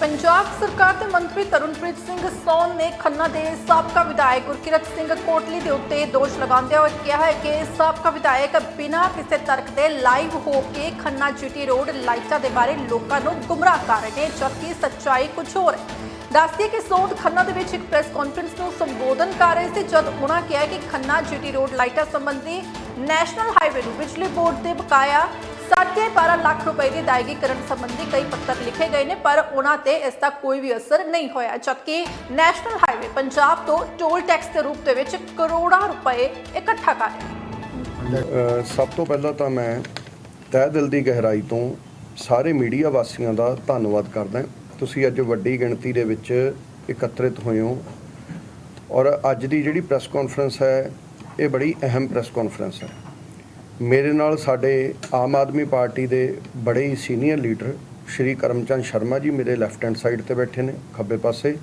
ਪੰਜਾਬ ਸਰਕਾਰ ਦੇ ਮੰਤਰੀ ਤਰੁਣਪ੍ਰੀਤ ਸਿੰਘ ਸੌਨ ਨੇ ਖੰਨਾ ਦੇ ਸਾਬਕਾ ਵਿਧਾਇਕ ਗੁਰਕਿਰਤ ਸਿੰਘ ਕੋਟਲੀ ਦੇ ਉੱਤੇ ਦੋਸ਼ ਲਗਾਉਂਦਿਆਂ ਹੋਏ ਕਿਹਾ ਹੈ ਕਿ ਸਾਬਕਾ ਵਿਧਾਇਕ ਬਿਨਾਂ ਕਿਸੇ ਤਰਕ ਦੇ ਲਾਈਵ ਹੋ ਕੇ ਖੰਨਾ ਜੀਟੀ ਰੋਡ ਲਾਈਟਾਂ ਦੇ ਬਾਰੇ ਲੋਕਾਂ ਨੂੰ ਗੁੰਮਰਾਹ ਕਰ ਰਹੇ ਨੇ, ਜਦਕਿ ਸੱਚਾਈ ਕੁਝ ਹੋਰ ਹੈ। ਦੱਸਦੀ ਕਿ ਸੋਧ ਖੰਨਾ ਦੇ ਵਿੱਚ ਇੱਕ ਪ੍ਰੈਸ ਕਾਨਫਰੰਸ ਨੂੰ ਸੰਬੋਧਨ ਕਰ ਰਹੇ ਸੀ, ਜਦ ਉਹਨਾਂ ਕਿਹਾ ਕਿ ਖੰਨਾ ਜੀਟੀ ਰੋਡ ਲਾਈਟਾਂ ਸੰਬੰਧੀ ਨੈਸ਼ਨਲ ਹਾਈਵੇ ਨੂੰ ਬਿਜਲੀ ਬੋਰਡ ਦੇ ਬਕਾਇਆ 12.5 ਲੱਖ ਰੁਪਏ ਦੀ ਅਦਾਇਗੀ ਕਰਨ ਸੰਬੰਧੀ ਕਈ ਪੱਤਰ ਲਿਖੇ ਗਏ ਨੇ, ਪਰ ਉਹਨਾਂ ਤੇ ਇਸ ਦਾ ਕੋਈ ਵੀ ਅਸਰ ਨਹੀਂ ਹੋਇਆ, ਜਦਕਿ ਨੈਸ਼ਨਲ ਹਾਈਵੇ ਪੰਜਾਬ ਤੋਂ ਟੋਲ ਟੈਕਸ ਦੇ ਰੂਪ ਦੇ ਵਿੱਚ ਕਰੋੜਾਂ ਰੁਪਏ ਇਕੱਠਾ ਕਰ ਰਿਹਾ ਸਭ ਤੋਂ ਪਹਿਲਾਂ ਤਾਂ ਮੈਂ ਤਹਿ ਦਿਲ ਦੀ ਗਹਿਰਾਈ ਤੋਂ ਸਾਰੇ ਮੀਡੀਆ ਵਾਸੀਆਂ ਦਾ ਧੰਨਵਾਦ ਕਰਦਾ ਤੁਸੀਂ ਅੱਜ ਵੱਡੀ ਗਿਣਤੀ ਦੇ ਵਿੱਚ ਇਕੱਤਰਿਤ ਹੋਏ ਹੋ ਔਰ ਅੱਜ ਦੀ ਜਿਹੜੀ ਪ੍ਰੈਸ ਕਾਨਫਰੰਸ ਹੈ, ਇਹ ਬੜੀ ਅਹਿਮ ਪ੍ਰੈਸ ਕਾਨਫਰੰਸ ਹੈ। ਮੇਰੇ ਨਾਲ ਸਾਡੇ ਆਮ ਆਦਮੀ ਪਾਰਟੀ ਦੇ ਬੜੇ ਹੀ ਸੀਨੀਅਰ ਲੀਡਰ ਸ਼੍ਰੀ ਕਰਮਚੰਦ ਸ਼ਰਮਾ ਜੀ ਮੇਰੇ ਲੈਫਟ ਹੈਂਡ ਸਾਈਡ ਤੇ ਬੈਠੇ ਨੇ, ਖੱਬੇ ਪਾਸੇ।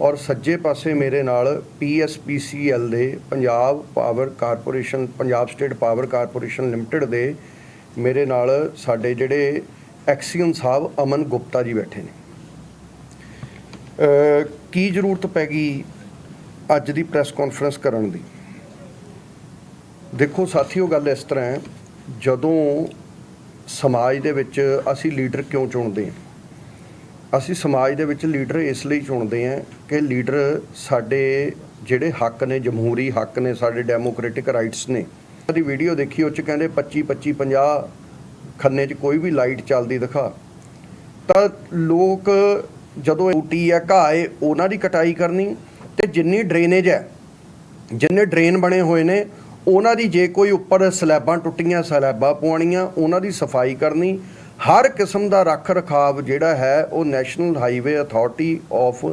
ਔਰ ਸੱਜੇ ਪਾਸੇ ਮੇਰੇ ਨਾਲ ਪੀਐਸਪੀਸੀਐਲ ਦੇ Punjab power corporation Punjab state power corporation limited ਦੇ ਮੇਰੇ ਨਾਲ ਸਾਡੇ ਜਿਹੜੇ ਐਕਸੀਅਨ ਸਾਹਿਬ ਅਮਨ ਗੁਪਤਾ ਜੀ ਬੈਠੇ ਨੇ। ਕੀ ਜ਼ਰੂਰਤ ਪੈ ਗਈ ਅੱਜ ਦੀ ਪ੍ਰੈਸ ਕਾਨਫਰੰਸ ਕਰਨ ਦੀ? ਦੇਖੋ ਸਾਥੀਓ, ਗੱਲ ਇਸ ਤਰ੍ਹਾਂ ਹੈ, ਜਦੋਂ ਸਮਾਜ ਦੇ ਵਿੱਚ ਅਸੀਂ ਲੀਡਰ ਕਿਉਂ ਚੁਣਦੇ ਹਾਂ? ਅਸੀਂ ਸਮਾਜ ਦੇ ਵਿੱਚ ਲੀਡਰ ਇਸ ਲਈ ਚੁਣਦੇ ਹਾਂ ਕਿ ਲੀਡਰ ਸਾਡੇ ਜਿਹੜੇ ਹੱਕ ਨੇ, ਜਮਹੂਰੀ ਹੱਕ ਨੇ, ਸਾਡੇ ਡੈਮੋਕ੍ਰੈਟਿਕ ਰਾਈਟਸ ਨੇ। ਉਹਦੀ ਵੀਡੀਓ ਦੇਖੀ, ਉਹ ਚ ਕਹਿੰਦੇ 25 25 50 ਖੰਨੇ 'ਚ ਕੋਈ ਵੀ ਲਾਈਟ ਚੱਲਦੀ ਦਿਖਾ। ਤਾਂ ਲੋਕ ਜਦੋਂ ਊਟੀ ਹੈ, ਘਾਹ ਉਹਨਾਂ ਦੀ ਕਟਾਈ ਕਰਨੀ ਤੇ ਜਿੰਨੀ ਡਰੇਨੇਜ ਹੈ, ਜਿੰਨੇ ਡਰੇਨ ਬਣੇ ਹੋਏ ਨੇ ਉਹਨਾਂ ਦੀ ਜੇ ਕੋਈ ਉੱਪਰ ਸਲੈਬਾਂ ਟੁੱਟੀਆਂ, ਸਲੈਬਾਂ ਪਵਾਉਣੀਆਂ, ਉਹਨਾਂ ਦੀ ਸਫ਼ਾਈ ਕਰਨੀ, ਹਰ ਕਿਸਮ ਦਾ ਰੱਖ ਰਖਾਵ ਜਿਹੜਾ ਹੈ, ਉਹ national highway authority of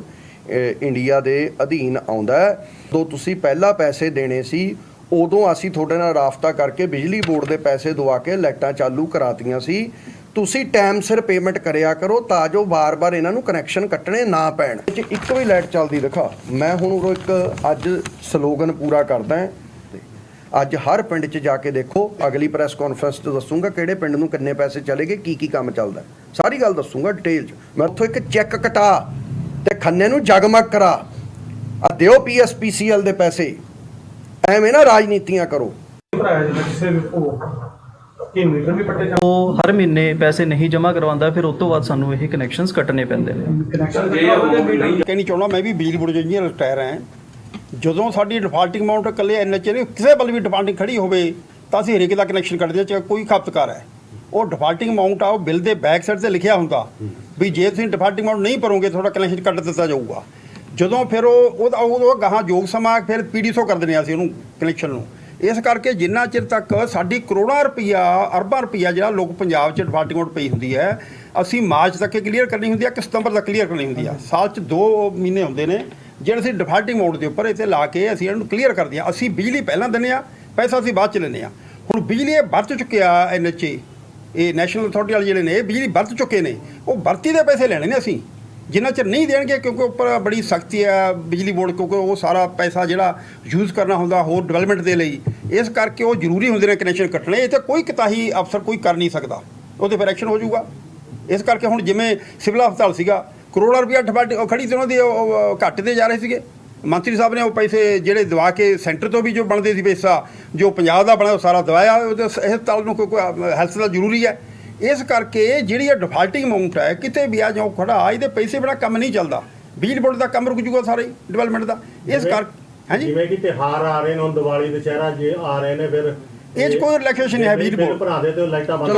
India ਦੇ ਅਧੀਨ ਆਉਂਦਾ ਹੈ। ਤੋਂ ਤੁਸੀਂ ਪਹਿਲਾਂ ਪੈਸੇ ਦੇਣੇ ਸੀ, ਉਦੋਂ ਅਸੀਂ ਤੁਹਾਡੇ ਨਾਲ ਰਾਫਤਾ ਕਰਕੇ ਬਿਜਲੀ ਬੋਰਡ ਦੇ ਪੈਸੇ ਦਵਾ ਕੇ ਲਾਈਟਾਂ ਚਾਲੂ ਕਰਾਤੀਆਂ ਸੀ। ਤੁਸੀਂ ਟਾਈਮ ਸਿਰ ਪੇਮੈਂਟ ਕਰਿਆ ਕਰੋ ਤਾਂ ਜੋ ਵਾਰ-ਵਾਰ ਇਹਨਾਂ ਨੂੰ ਕਨੈਕਸ਼ਨ ਕੱਟਣੇ ਨਾ ਪੈਣ। ਇਹ ਇੱਕ ਵੀ ਲਾਈਟ ਚੱਲਦੀ ਦਿਖਾ। ਮੈਂ ਹੁਣ ਉਰੋਂ ਇੱਕ ਅੱਜ ਸਲੋਗਨ ਪੂਰਾ ਕਰਦਾ ਹਾਂ। ਅੱਜ ਹਰ ਪਿੰਡ 'ਚ ਜਾ ਕੇ ਦੇਖੋ ਅਗਲੀ ਪ੍ਰੈਸ ਕਾਨਫਰੰਸ 'ਚ ਦੱਸੂਗਾ ਕਿਹੜੇ ਪਿੰਡ ਨੂੰ ਕਿੰਨੇ ਪੈਸੇ ਚਲੇਗੇ ਕੀ ਕੀ ਕੰਮ ਚੱਲਦਾ। ਸਾਰੀ ਗੱਲ ਦੱਸੂਗਾ ਡਿਟੇਲ 'ਚ। ਮੈਂ ਉੱਥੋਂ ਇੱਕ ਚੈੱਕ ਕਟਾ ਤੇ ਖੰਨੇ ਨੂੰ ਜਗਮਗ ਕਰਾ। ਆ ਦਿਓ ਪੀਐਸਪੀਸੀਐਲ ਦੇ ਪੈਸੇ। ਐਵੇਂ ਨਾ ਰਾਜਨੀਤੀਆਂ ਕਰੋ। ਉਹ ਹਰ ਮਹੀਨੇ ਪੈਸੇ ਨਹੀਂ ਜਮ੍ਹਾਂ ਕਰਵਾਉਂਦਾ ਫਿਰ ਉਸ ਤੋਂ ਬਾਅਦ ਸਾਨੂੰ ਇਹ ਕਨੈਕਸ਼ਨਸ ਕੱਟਣੇ ਪੈਂਦੇ ਨੇ। ਕਨੈਕਸ਼ਨ ਜੇ ਉਹ ਕਹਿਣੀ ਚਾਹੁੰਦਾ ਮੈਂ ਵੀ ਬਿਜਲੀ ਬੋਰਡ ਇੰਜੀਨੀਅਰ ਰਿਟਾਇਰ ਹਾਂ ਜਦੋਂ ਸਾਡੀ ਡਿਫਾਲਟਿੰਗ ਅਮਾਉਂਟ ਇਕੱਲੇ ਐਨਐਚਏ ਨੇ, ਕਿਸੇ ਵੱਲ ਵੀ ਡਿਫਾਲਟਿੰਗ ਖੜੀ ਹੋਵੇ, ਤਾਂ ਅਸੀਂ ਹਰੇਕ ਦਾ ਕਨੈਕਸ਼ਨ ਕੱਟਦੇ ਹਾਂ, ਚਾਹੇ ਕੋਈ ਖਪਤਕਾਰ ਹੈ। ਉਹ ਡਿਫਾਲਟਿੰਗ ਅਮਾਉਂਟ ਆ, ਉਹ ਬਿੱਲ ਦੇ ਬੈਕ ਸਾਈਡ ਤੇ ਲਿਖਿਆ ਹੁੰਦਾ, ਵੀ ਜੇ ਤੁਸੀਂ ਡਿਫਾਲਟਿੰਗ ਅਮਾਉਂਟ ਨਹੀਂ ਭਰੋਗੇ, ਤੁਹਾਡਾ ਕਨੈਕਸ਼ਨ ਕੱਟ ਦਿੱਤਾ ਜਾਊਗਾ। ਜਦੋਂ ਫਿਰ ਉਹ ਉਹਦਾ ਉਹ ਗਾਹਾਂ ਯੋਗ ਸਮਾਂ ਫਿਰ ਪੀਡੀਸੋ ਕਰ ਦਿੰਦੇ ਹਾਂ ਅਸੀਂ ਉਹਨੂੰ ਕਨੈਕਸ਼ਨ ਨੂੰ। ਇਸ ਕਰਕੇ ਜਿੰਨਾ ਚਿਰ ਤੱਕ ਸਾਡੀ ਕਰੋੜਾਂ ਰੁਪਈਆ, ਅਰਬਾਂ ਰੁਪਈਆ ਜਿਹੜਾ ਲੋਕ ਪੰਜਾਬ 'ਚ ਡਿਫਾਲਟਿੰਗ ਅਮਾਉਂਟ ਪਈ ਹੁੰਦੀ ਹੈ, ਅਸੀਂ ਮਾਰਚ ਤੱਕ ਕਲੀਅਰ ਕਰਨੀ ਹੁੰਦੀ ਹੈ ਕਿ ਸਤੰਬਰ ਤੱਕ ਕਲੀਅਰ ਕਰਨੀ ਹੁੰਦੀ ਹੈ ਸਾਲ 'ਚ 2 ਮਹੀਨੇ ਹੁੰਦੇ ਨੇ। ਜਿਹੜਾ ਅਸੀਂ ਡਿਫਾਲਟਿੰਗ ਅਮਾਉਂਟ ਦੇ ਉੱਪਰ ਇੱਥੇ ਲਾ ਕੇ ਅਸੀਂ ਇਹਨੂੰ ਕਲੀਅਰ ਕਰਦੇ ਹਾਂ। ਅਸੀਂ ਬਿਜਲੀ ਪਹਿਲਾਂ ਦਿੰਦੇ ਹਾਂ, ਪੈਸਾ ਅਸੀਂ ਬਾਅਦ 'ਚ ਲੈਂਦੇ ਹਾਂ। ਹੁਣ ਬਿਜਲੀ ਇਹ ਵਰਤ ਚੁੱਕਿਆ ਐਨਐਚਏ ਇਹ ਨੈਸ਼ਨਲ ਅਥਾਰਟੀ ਵਾਲੇ ਜਿਹੜੇ ਨੇ, ਇਹ ਬਿਜਲੀ ਵਰਤ ਚੁੱਕੇ ਨੇ। ਉਹ ਵਰਤੀ ਦੇ ਪੈਸੇ ਲੈਣੇ ਨੇ ਅਸੀਂ। ਜਿੰਨਾ ਚਿਰ ਨਹੀਂ ਦੇਣਗੇ, ਕਿਉਂਕਿ ਉੱਪਰ ਬੜੀ ਸਖਤੀ ਆ ਬਿਜਲੀ ਬੋਰਡ, ਕਿਉਂਕਿ ਉਹ ਸਾਰਾ ਪੈਸਾ ਜਿਹੜਾ ਯੂਜ਼ ਕਰਨਾ ਹੁੰਦਾ ਹੋਰ ਡਿਵੈਲਪਮੈਂਟ ਦੇ ਲਈ, ਇਸ ਕਰਕੇ ਉਹ ਜ਼ਰੂਰੀ ਹੁੰਦੇ ਨੇ ਕਨੈਕਸ਼ਨ ਕੱਟਣੇ। ਇੱਥੇ ਕੋਈ ਕਿਤਾਹੀ ਅਫਸਰ ਕੋਈ ਕਰ ਨਹੀਂ ਸਕਦਾ। ਉਹਦੇ ਤੇ ਫਿਰ ਐਕਸ਼ਨ ਹੋ ਜਾਊਗਾ। ਇਸ ਕਰਕੇ ਹੁਣ ਜਿਵੇਂ ਸਿਵਲ ਹਸਪਤਾਲ ਸੀਗਾ ਕਰੋੜਾਂ ਰੁਪਇਆ ਡਿਫਾਲਟ ਉਹ ਖੜੀ ਤੇ ਉਹਨਾਂ ਦੀ ਘੱਟ ਦੇ ਜਾ ਰਹੇ ਸੀਗੇ। ਮੰਤਰੀ ਸਾਹਿਬ ਨੇ ਉਹ ਪੈਸੇ ਜਿਹੜੇ ਦਵਾ ਕੇ ਸੈਂਟਰ ਤੋਂ ਵੀ ਜੋ ਬਣਦੇ ਸੀ ਪੈਸਾ ਜੋ ਪੰਜਾਬ ਦਾ ਬਣਿਆ ਉਹ ਸਾਰਾ ਦਵਾਇਆ। ਉਹਦੇ ਸ- ਹਸਪਤਾਲ ਨੂੰ ਕੋਈ ਹੈਲਥ ਦਾ ਜ਼ਰੂਰੀ ਹੈ। ਇਸ ਕਰਕੇ ਜਿਹੜੀ ਇਹ ਡਿਫਾਲਟਿੰਗ ਅਮਾਉਂਟ ਹੈ ਕਿਤੇ ਵੀ ਆ ਜਾਓ ਖੜਾ ਇਹਦੇ ਪੈਸੇ ਬਿਨਾ ਕੰਮ ਨਹੀਂ ਚੱਲਦਾ। ਬਿਜਲੀ ਬੋਰਡ ਦਾ ਕੰਮ ਰੁਕ ਜੂਗਾ ਸਾਰੇ ਡਿਵੈਲਪਮੈਂਟ ਦਾ। ਇਸ ਕਰ ਹਾਂਜੀ? ਜਿਵੇਂ ਕਿ ਤਿਹਾਰ ਆ ਰਹੇ ਨੇ ਹੁਣ ਦੀਵਾਲੀ ਦੁਸ਼ਹਿਰਾ ਜੇ ਆ ਰਹੇ ਨੇ ਫਿਰ ਇਹ ਕੋਈ ਰਿਲੈਕਸੇਸ਼ਨ ਨਹੀਂ ਹੈ ਬਿਜਲੀ ਬੋਰਡ। ਭਰਾ ਦੇ ਤੇ ਲਾਈਟਾਂ ਬੰਦ